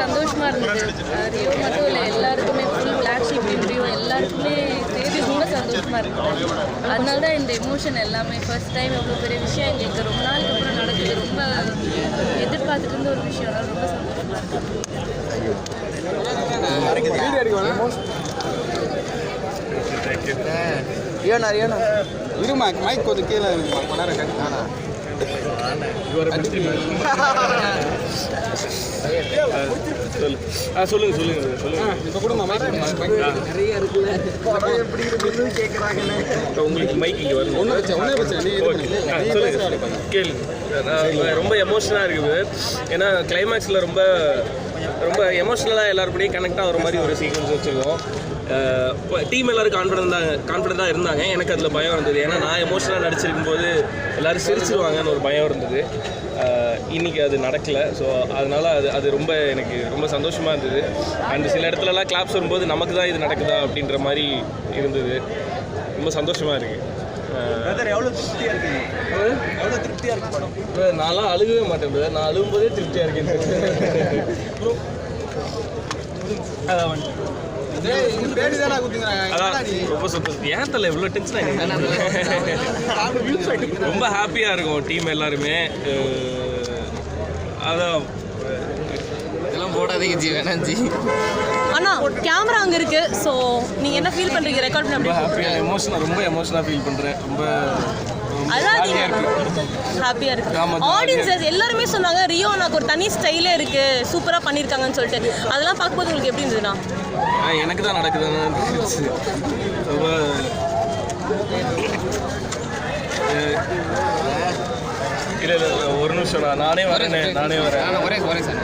சந்தோஷமாக இருந்தது. ரியோ மட்டும் இல்லை எல்லாருக்குமே ஃபுல் பிளாக் ஷீப் ரியோ எல்லாருக்குமே தேதி ரொம்ப சந்தோஷமாக இருந்தது. அதனால தான் இந்த எமோஷன் எல்லாமே ஃபர்ஸ்ட் டைம் எவ்வளோ பெரிய விஷயம் எங்களுக்கு ரொம்ப நாளுக்கு அப்புறம் நடக்குது. ரொம்ப எதிர்பார்த்துட்டு இருந்த ஒரு விஷயம். ரொம்ப சந்தோஷமாக இருக்கு ரியோனா ரியோனா இருமா மைக் கொஞ்சம் கீழே கொண்டாடுறேன் சொல்லு ஆ சொல்லுங்க சொல்லுங்க சொல்லுங்க. இப்போ உங்களுக்கு மைக் இங்கே நீ சொல்லுங்க கேளுங்க. ரொம்ப எமோஷனலாக இருக்குது. ஏன்னா கிளைமேக்ஸில் ரொம்ப ரொம்ப எமோஷ்னலாக எல்லாருக்கூடயும் கனெக்ட் ஆகிற மாதிரி ஒரு சீக்வன்ஸ் வச்சுருக்கோம். டீம் எல்லாரும் கான்ஃபிடென்ட்டாக கான்ஃபிடென்ட்டாக இருந்தாங்க. எனக்கு அதில் பயம் இருந்தது. ஏன்னா நான் எமோஷனலாக நடிச்சிருக்கும் போது எல்லாரும் சிரிச்சிருவாங்கன்னு ஒரு பயம் இருந்தது. அஹ், இன்னைக்கு அது நடக்கலை. ஸோ அதனால அது அது ரொம்ப எனக்கு ரொம்ப சந்தோஷமாக இருந்தது. அண்ட் சில இடத்துலலாம் கிளாப்ஸ் வரும்போது நமக்கு தான் இது நடக்குதா அப்படின்ற மாதிரி இருந்தது. ரொம்ப சந்தோஷமாக இருக்குது திருப்தியாக இருக்கு படம். நான்லாம் அழுகவே மாட்டேன் brother. நான் அழுகும்போதே திருப்தியாக இருக்கேன். ரொம்ப சந்தோஷம். ஏன் தலை இவ்வளோ டென்ஷன் ரொம்ப ஹாப்பியாக இருக்கும் டீம் எல்லாருமே. அதான். இதெல்லாம் போடாதீங்க ஜி. வேணாம் ஜி. அண்ணா கேமரா அங்க இருக்கு. ஸோ நீங்க என்ன ஃபீல் பண்றீங்க? ரெக்கார்ட் பண்ண ஹாப்பியாக எமோஷனாக ரொம்ப எமோஷனாக ஃபீல் பண்ணுறேன் ரொம்ப ஹாப்பியாக இருக்கு. ஆடியன்ஸஸ் எல்லாருமே சொன்னாங்க ரியோ எனக்கு ஒரு தனி ஸ்டைலே இருக்கு. சூப்பராக பண்ணியிருக்காங்கன்னு சொல்லிட்டு. அதெல்லாம் பார்க்கும்போது உங்களுக்கு எப்படி இருந்ததுண்ணா? எனக்கு தான் நடக்குதுன்னு ஒரு நிமிஷம் நானே வரேன் நானே வரேன். ஒரே ஒரே சார்.